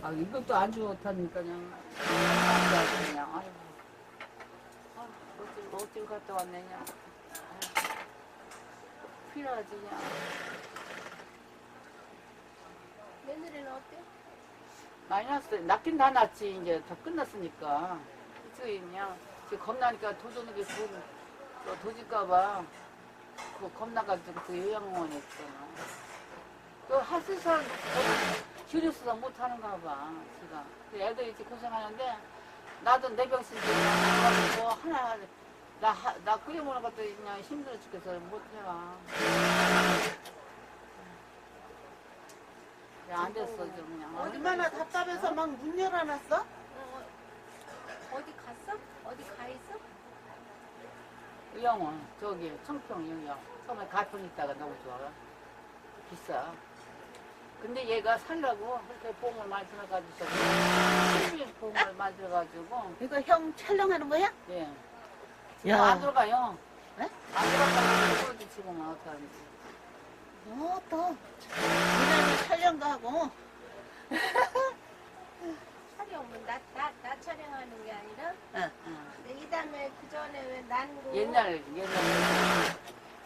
아, 이것도 안 좋다니까, 그냥. 그냥, 아이고. 아, 어딜, 어딜 갔다 왔느냐. 아이고. 필요하지, 그냥. 며느리는 어때? 많이 났어요. 낫긴 다 났지. 이제 다 끝났으니까. 이쪽에 그냥, 지금 겁나니까 도전하게 돈, 또 도질까봐. 그 겁나가지고 그 요양원에 있잖아. 또사 람, 줄여서 못하는가 봐, 지가. 그 애들이 이렇게 고생하는데, 나도 내 병신 뭐 하나, 나, 하- 나 끓여 먹는 것도 그냥 힘들어 죽겠어. 그냥 안 됐어, 좀 그냥. 얼마나 답답해서 막 문 열어놨어? 어, 어디 갔어? 어디 가 있어? 영원 저기 청평 영역 처음에 가평 있다가 너무 좋아 비싸 근데 얘가 살라고 그렇게 보험을 많이 들어가지고 실비 보험을 많이 들어가지고 이거 형 촬영하는 거야? 예 야. 안 들어가요 네? 안 들어가요 그러지 지금은 어떻게 하는지 어, 또. 이날에 촬영도 하고. 촬영은 나, 나, 나 촬영하는 게 아니라 응. 근데 이 다음에 그 전에 왜 난고 옛날 옛날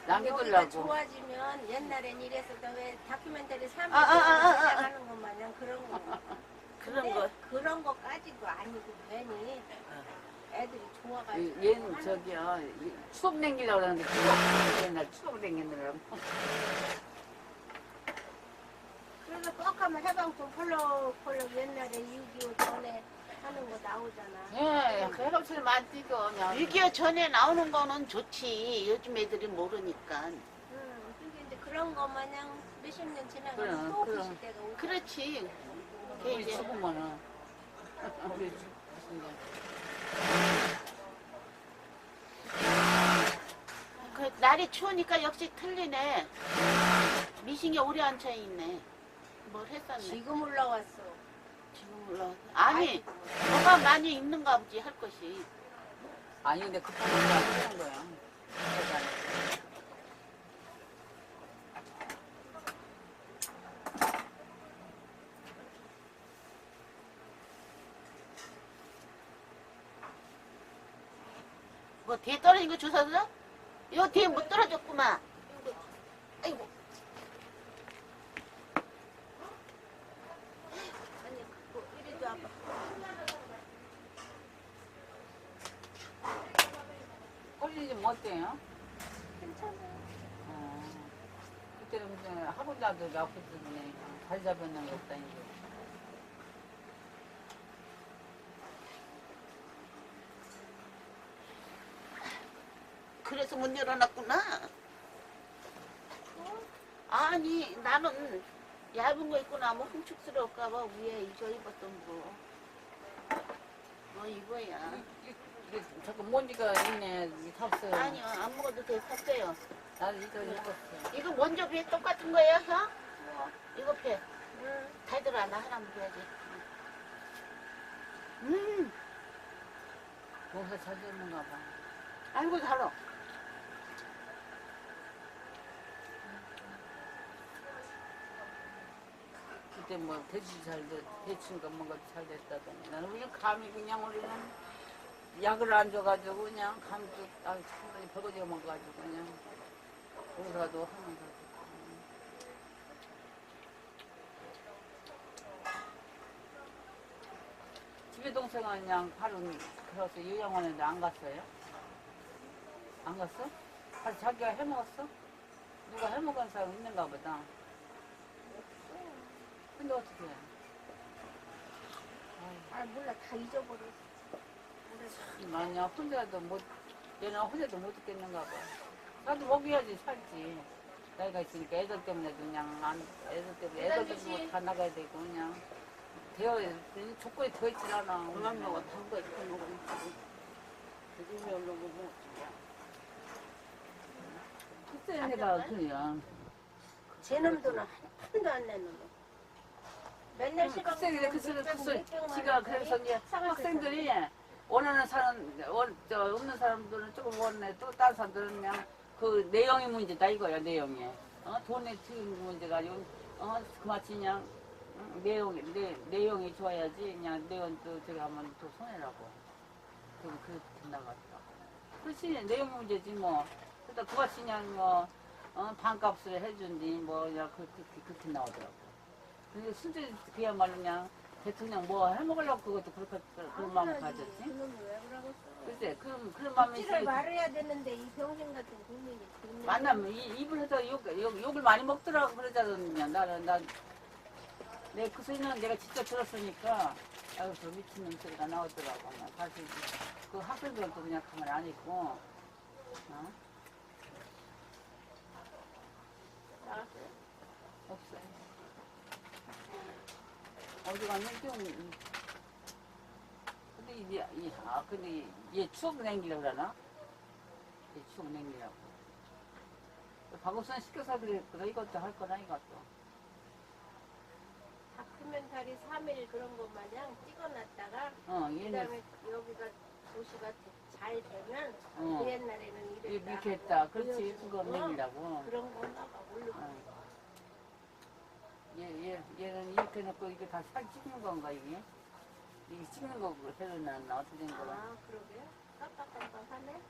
여기가 남겨두려고. 좋아지면 옛날엔 이랬었다 왜 다큐멘터리 사면 아, 아, 아, 아, 아. 제작하는 것 마냥 그런 거. 그런 근데 거. 그런 거까지도 아니고 괜히 애들이 좋아가지고 얘는 하는 저기요 이 추억 냉기려고 그러는데 추억 옛날 추억 냉기느라고. 그래서 꼭 하면 해방촌 펄럭펄럭 옛날에 6.25 전에 하는 거 나오잖아 예 많이 뛰고 그냥 6.25 전에 나오는 거는 좋지. 요즘 애들이 모르니까. 응, 근데 이제 그런 거 마냥 몇십 년 지나가면 그럼, 또 그럼. 그 시대가 오고 그렇지. 그게 우리 이제 죽으면은 우리 무슨 그 날이 추우니까 역시 틀리네. 미싱이 오래 앉혀 있네. 뭘 했었네. 지금 올라왔어 올라. 아니. 뭐가 많이 있는가 보지 할 것이. 아니 근데 급한 거안 하는 거야. 뭐 뒤에 떨어진 거 주웠어? 이거 뒤에 못 떨어졌구만. 아이고. 아니 그거 이리도 와봐 꼴리 좀 어때요? 괜찮아 어. 그때는 무슨 학원자도 아프던데 다리 잡혔는 거 없다 이제. 그래서 문 열어놨구나. 아니, 나는 얇은 거 입고 나면 훔축스러울까 봐 위에 이거 입었던 거. 뭐 이거야. 이게 자꾸 먼지가 있네. 이 탑스. 아니요, 안 먹어도 돼, 샀어요. 나도 이거 입었어. 이거 먼저 배 똑같은 거예요, 형? 뭐, 이거 배. 응. 달들아, 나 하나 먹어야지. 음, 농사 잘 됐는가 봐. 아이고, 달아. 그때 뭐 대추 잘 됐, 대추인가 뭔가 잘 됐다더니 나는 우리 감이 그냥 우리는 약을 안 줘가지고 그냥 감도 아 참더니 버거지가 먹어가지고 그냥 농사도 하면서 집에 동생은 그냥 바로 그래서 요양원에도 안 갔어요? 안 갔어? 가서 자기가 해먹었어? 누가 해먹은 사람 있는가 보다. 근데 어떻게 해? 아 몰라 다 잊어버렸어 아니야 혼자도 못 얘는 혼자도 못 듣겠는가 봐. 나도 먹여야지 살지. 나이가 있으니까 애들 때문에도 그냥 안 애들 때문에 애들 때문에 다 나가야 되고 그냥 되어 조건이 되어 있질 않아. 그만 먹어, 단거 입고 먹어. 요즘에 올라고 뭐. 그때 내가 그냥 쟤놈 돈은 한 푼도 안 내는 거 맨날 그 소리 그 소리 지가 그래서 이제 학생들이 원하는 사람 원, 저 없는 사람들은 조금 원해. 또 다른 사람들은 그냥 그 내용이 문제다 이거야 내용이. 어? 돈에 튀는 문제가 아니고 어? 그마치 그냥 응, 내용 내, 내용이 좋아야지 그냥 내용도 저기 하면 또 손해라고. 그 그렇게 나갔다고. 그렇지 내용 문제지 뭐. 그러다 그같이 그냥 뭐 어, 반값을 해준디 뭐 그냥 그렇게 그렇게 나오더라고. 근데 순전히 그야말로 그냥 대통령 뭐 해먹으려고 그것도 그렇게 그런 마음 가졌지 그놈이 왜 그러겠어? 글쎄 그런 그런 마음이 억지를. 말해야 되는데 이 병신 같은 국민이 듣는 만나면 이- 입을 해서 욕, 욕, 욕을 많이 먹더라고 그러잖아 나는 난내그 소리는 내가 직접 들었으니까 아유 저 미친놈 소리가 나오더라고 나 사실 그 학생들도 그냥 가만히 안 있고 어? 나왔어요? 없어요 어디 가면 좀 근데 이제 이- 아 근데 얘 추억 냉기라고 그러나? 얘 추억 냉기라고. 박우선 시켜서 그랬거든 이것도 할 거나 이것도. 다큐멘터리 3일 그런 거 마냥 찍어놨다가 어 얘는 그다음에 여기가 도시가 잘 되면 어. 그 옛날에는 이- 이랬다 이렇게 했다. 그렇지. 보여주고 그거 냉기라고. 그런 건가 봐 모르고 어. 얘, 얘, 얘는 이렇게 해놓고 이게 다 사진 찍는 건가 이게? 이게 찍는 거고 새로 나왔나 어떻게 된 거야? 아 그러게요 깜빡깜빡하네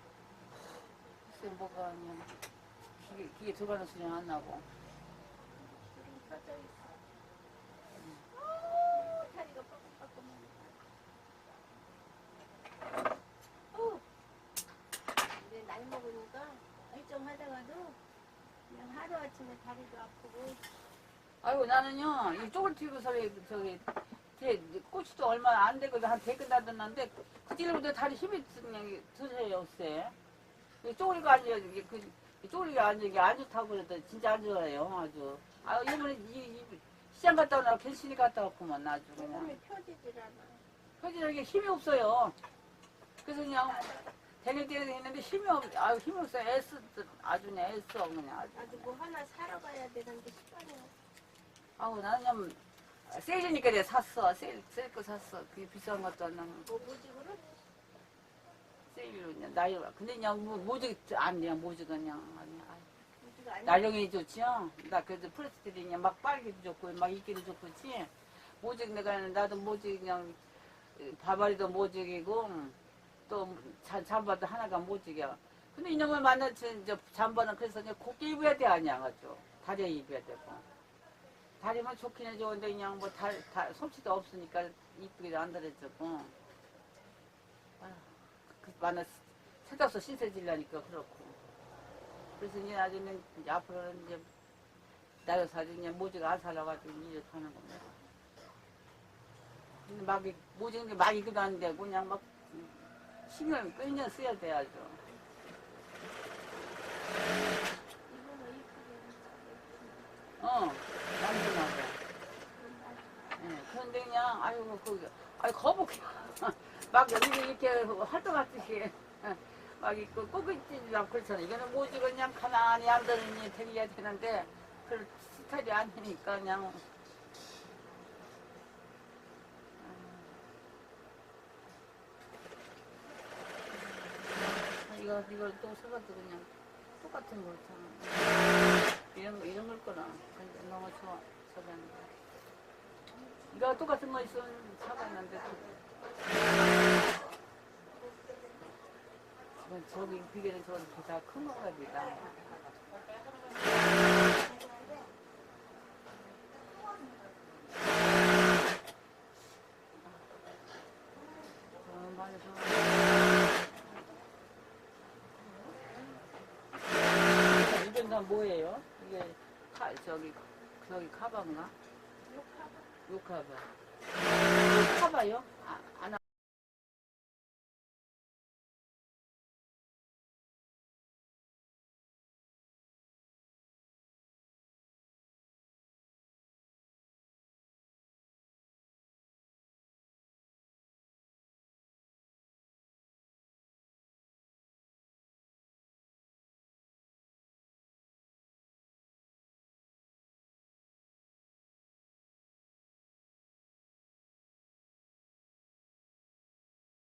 글쎄 뭐가 그냥 기계, 기계 들어가는 소리는 안 나고 불이 켜져 있어 어, 다리가 뻐끔뻐끔 어. 근데 나이 먹으니까 일정 하다가도 그냥 하루아침에 다리도 아프고 아이고 나는요 이 쪽을 튀고 소리 저기 대, 꼬치도 얼마 안 되거든. 한 대근 다듬는데 그 뒤로부터 다리 힘이 그냥 드세요 이 쪼그리가 앉아 이게 그이 쪼그리가 앉아 이게 안 좋다고 그래도 진짜 안 좋아요 아주. 아 이번에 이, 이 시장 갔다 오느라 괜시리 갔다 왔구만 아주 그냥. 펴지질 않아 표지력에 힘이 없어요. 그래서 그냥 대결 때려 했는데 힘이 없, 아유 힘이 없어요. 애쓰, 아주 그냥 애써 그냥 아주. 아주 뭐 하나 사러 가야 되는데 시간이 없어 아우 나는 그냥 세일이니까 내가 샀어. 세일, 세일 거 샀어. 그게 비싼 것도 안 나는 뭐 모집으로 세일로 그냥 나이 근데 그냥 뭐 모직 안 그냥 모직 그냥 아니 날령이 좋지요. 나 그래도 프레스들이 그냥 막 빨기도 좋고 막 익기도 좋고지. 모직 내가 나도 모직 그냥 바바리도 모직이고 또 잠- 잠바도 하나가 모직이야. 근데 이놈을 만나서 이제 잠바는 그래서 이제 곱게 입어야 돼 아니야 가지고 다리에 입어야 되고 다리만 좋기는 좋은데 그냥 뭐 다, 다 솜씨도 없으니까 이쁘게도 안 들어주고 아휴, 그 만나 세다서 신세 질라니까 그렇고 그래서 이제 나중에는 이제 앞으로는 이제 나도 사지 그냥 모직 안 살아가지고 이제 하는 겁니다. 근데 막 이- 모직은 게막 이기도 안 되고 그냥 막 신경을 끊겨 써야 돼야죠. 어, 남편하고. 예, 그런데 그냥, 아이고, 그, 아이, 거북이. 막 여기 이렇게 활동하듯이 막 있고 꼭 있지 않고 그렇잖아. 이거는 뭐지, 그냥 가만히 앉아있니 되게 되는데, 그 스타일이 아니니까 그냥. 아, 이거, 이걸 또 사가지고 그냥 똑같은 거 있잖아. 이런 거, 이런 걸 거나. 근데 너무 좋아, 저랬는데. 이거 똑같은 거 있으면 사봤는데. 저기 비계는 거가 보다. 저 많이 사- 이건 다 뭐예요? 이게 카, 저기 저기 카바인가? 요카바. 요카바요? 아, 안